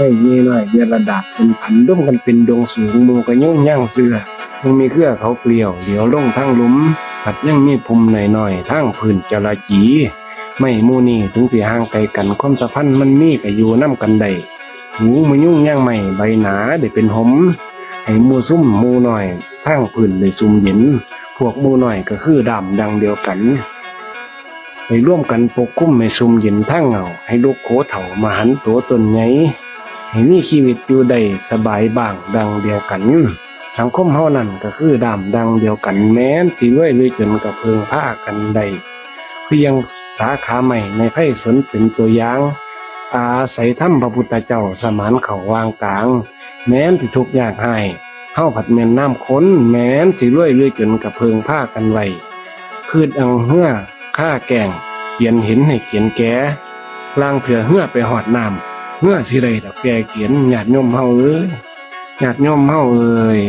ให้ยี่น้อยเยระดาษเป็นพันร่วมกันเป็นดงสูงหมูก็ยุ่งย่างเสือยังมีเครือเขาเกลียวเดี๋ยวลงทั้งลุมผัดยังมีภูมิหน่อยๆทั้งพื้นจระจีไม่มูนี่ถึงสิห่างไกลกันความสัมพันธ์มันมีก็อยู่นํกันได้หูมายุ่งย่างใหม่ใบหนาได้เป็นหมให้มูซุ่มมูหน่อยทั้งพื้นได้ซุ่มเย็น พวกมูหน่อยก็คือดำดังเดียวกันให้ร่วมกันปกคุ้มให้ซุ่มเย็นทั้งเงาให้ลูกโคเถ่ามาหันตัวตนใหญ่ ให้มีชีวิตอยู่ได้สบายบ้างดังเดียวกัน สังคมเฮานั่นก็คือดำดังเดียวกันแม้นสิรวยเลยจนกับเพิงผ้ากันได้คือยังสาขาใหม่ในไพศาลเป็นตัวอย่างอาศัยธรรมพระพุทธเจ้าสมานเขาวางกลาง แม้นที่ทุกข์ยากให้เฮาผัดแม่นน้ำค้น แม้นสิรวยเรื่อยจนกับเพิงผ้ากันไว้คืดอังเหือฆ่าแกงเขียนเห็นให้เขียนแก่ลางเผื่อเหือไปหอดน้ำ เมื่อสิไรดอกแก่เขียนหยาดย่อมเฮาเอ้ยหยาดย่อมเฮาเอ้ย